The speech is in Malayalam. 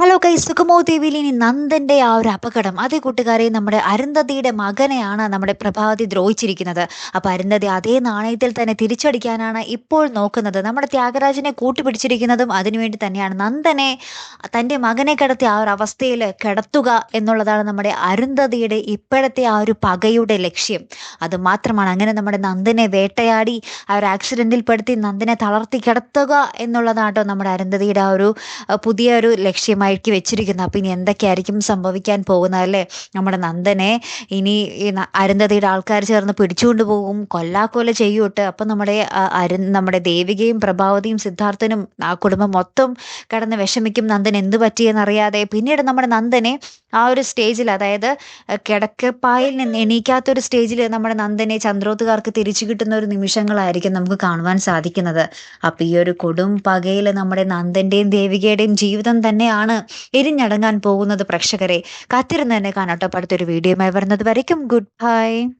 ഹലോ കൈ സുഖമോ ദേവിയിൽ ഇനി നന്ദന്റെ ആ ഒരു അപകടം. അതേ കൂട്ടുകാരെ നമ്മുടെ അരുന്ധതിയുടെ മകനെയാണ് നമ്മുടെ പ്രഭാതി ദ്രോഹിച്ചിരിക്കുന്നത്. അപ്പൊ അരുന്ധതി അതേ നാണയത്തിൽ തന്നെ തിരിച്ചടിക്കാനാണ് ഇപ്പോൾ നോക്കുന്നത്. നമ്മുടെ ത്യാഗരാജനെ കൂട്ടുപിടിച്ചിരിക്കുന്നതും അതിനുവേണ്ടി തന്നെയാണ്. നന്ദനെ തന്റെ മകനെ കിടത്തി ആ ഒരു അവസ്ഥയിൽ കിടത്തുക എന്നുള്ളതാണ് നമ്മുടെ അരുന്ധതിയുടെ ഇപ്പോഴത്തെ ആ ഒരു പകയുടെ ലക്ഷ്യം. അത് മാത്രമാണ് അങ്ങനെ നമ്മുടെ നന്ദനെ വേട്ടയാടി ആ ഒരു ആക്സിഡന്റിൽ പെടുത്തി നന്ദനെ തളർത്തി കിടത്തുക എന്നുള്ളതാട്ടോ നമ്മുടെ അരുന്ധതിയുടെ ആ ഒരു പുതിയ ഒരു ലക്ഷ്യമായി ആക്കി വെച്ചിരിക്കുന്നത് അപ്പം ഇനി എന്തൊക്കെയായിരിക്കും സംഭവിക്കാൻ പോകുന്നത് അല്ലേ? നമ്മുടെ നന്ദനെ ഇനി അരുന്ധതിയുടെ ആൾക്കാർ ചേർന്ന് പിടിച്ചുകൊണ്ട് പോകും. കൊല്ലാക്കൊല ചെയ്യൂട്ട്. അപ്പം നമ്മുടെ അരു നമ്മുടെ ദേവികയും പ്രഭാവതിയും സിദ്ധാർത്ഥനും ആ കുടുംബം മൊത്തം കടന്ന് വിഷമിക്കും. നന്ദൻ എന്ത് പറ്റിയെന്നറിയാതെ പിന്നീട് നമ്മുടെ നന്ദനെ ആ ഒരു സ്റ്റേജിൽ അതായത് കിടക്കപ്പായിൽ നിന്ന് എണീക്കാത്തൊരു സ്റ്റേജിൽ നമ്മുടെ നന്ദനെ ചന്ദ്രോത്തുകാർക്ക് തിരിച്ചു കിട്ടുന്ന ഒരു നിമിഷങ്ങളായിരിക്കും നമുക്ക് കാണുവാൻ സാധിക്കുന്നത്. അപ്പം ഈ ഒരു കൊടും പകയിൽ നമ്മുടെ നന്ദന്റെയും ദേവികയുടെയും ജീവിതം തന്നെയാണ് എരിഞ്ഞടങ്ങാൻ പോകുന്നത് പ്രേക്ഷകരെ. കാത്തിരുന്ന് തന്നെ കാണാട്ടോ. അടുത്തൊരു വീഡിയോയുമായി വരുന്നത് വരയ്ക്കും. Good bye